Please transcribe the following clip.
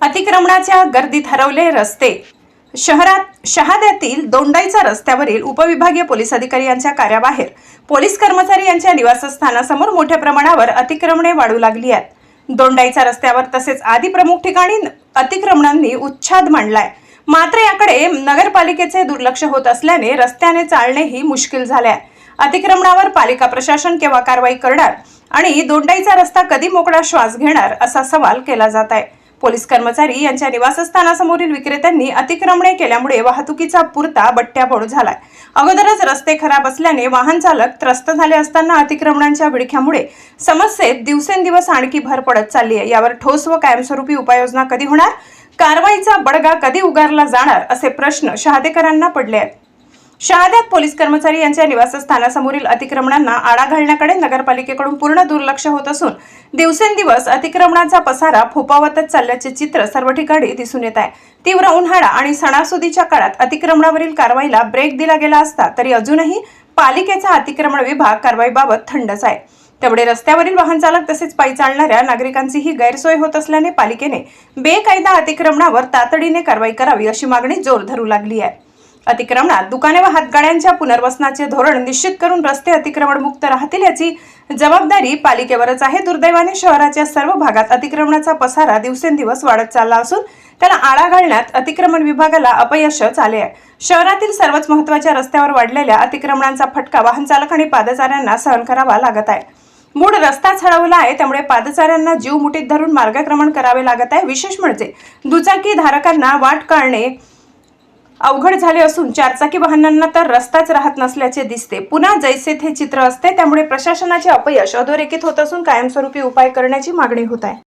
अतिक्रमणाच्या गर्दीत हरवले रस्ते. शहरात शहाद्यातील दोंडाईचा रस्त्यावरील उपविभागीय पोलीस अधिकारी यांच्या कार्याबाहेर पोलीस कर्मचारी यांच्या निवासस्थानासमोर मोठ्या प्रमाणावर अतिक्रमणे वाढू लागली आहेत. दोंडाईचा रस्त्यावर तसेच आदी प्रमुख ठिकाणी अतिक्रमणांनी उच्छाद मांडलाय. मात्र याकडे नगरपालिकेचे दुर्लक्ष होत असल्याने रस्त्याने चालणेही मुश्किल झाले आहे अतिक्रमणावर पालिका प्रशासन केव्हा कारवाई करणार आणि दोंडाईचा रस्ता कधी मोकळा श्वास घेणार असा सवाल केला जात आहे. पोलीस कर्मचारी यांच्या निवासस्थानासमोरील विक्रेत्यांनी अतिक्रमणे केल्यामुळे वाहतुकीचा पुरता बट्ट्याबोळ झालाय. अगोदरच रस्ते खराब असल्याने वाहन चालक त्रस्त झाले असताना अतिक्रमणांच्या विडख्यामुळे समस्येत दिवसेंदिवस आणखी भर पडत चालली आहे. यावर ठोस व कायमस्वरूपी उपाययोजना कधी होणार? कारवाईचा बडगा कधी उगारला जाणार? असे प्रश्न शहादेकरांना पडले आहेत. शहाद्यात पोलीस कर्मचारी यांच्या निवासस्थानासमोरील अतिक्रमणांना आळा घालण्याकडे नगरपालिकेकडून पूर्ण दुर्लक्ष होत असून दिवसेंदिवस अतिक्रमणाचा पसारा फोपावतच चालल्याचे चित्र सर्व ठिकाणी दिसून येत आहे. तीव्र उन्हाळा आणि सणासुदीच्या काळात अतिक्रमणावरील कारवाईला ब्रेक दिला गेला असता तरी अजूनही पालिकेचा अतिक्रमण विभाग कारवाईबाबत थंडच आहे. त्यामुळे रस्त्यावरील वाहन चालक तसेच पायी चालणाऱ्या नागरिकांचीही गैरसोय होत असल्याने पालिकेने बेकायदा अतिक्रमणावर तातडीने कारवाई करावी अशी मागणी जोर धरू लागली आहे. अतिक्रमणात. दुकाने व हातगाड्यांच्या पुनर्वसनाचे धोरण निश्चित करून रस्ते अतिक्रमण मुक्त राहतील याची जबाबदारी पालिकेवरच आहे. दुर्दैवाने शहराच्या सर्व भागात अतिक्रमणाचा पसारा दिवसेंदिवस वाढत चालला असून त्याला आळा घालण्यात अतिक्रमण विभागाला अपयशच आले आहे. शहरातील सर्वच महत्त्वाच्या रस्त्यावर वाढलेल्या अतिक्रमणांचा फटका वाहन चालक आणि पादचाऱ्यांना सहन करावा लागत आहे. मूळ रस्ताच हरवला आहे त्यामुळे पादचाऱ्यांना जीव मुठीत धरून मार्गक्रमण करावे लागत आहे. विशेष म्हणजे दुचाकी धारकांना वाट काढणे अवघड झाले असून चारचाकी वाहनांना तर रस्ताच राहत नसल्याचे दिसते. पुन्हा जैसे थे चित्र असते त्यामुळे प्रशासनाचे अपयश अधोरेखित होत असून कायमस्वरूपी उपाय करण्याची मागणी होत आहे.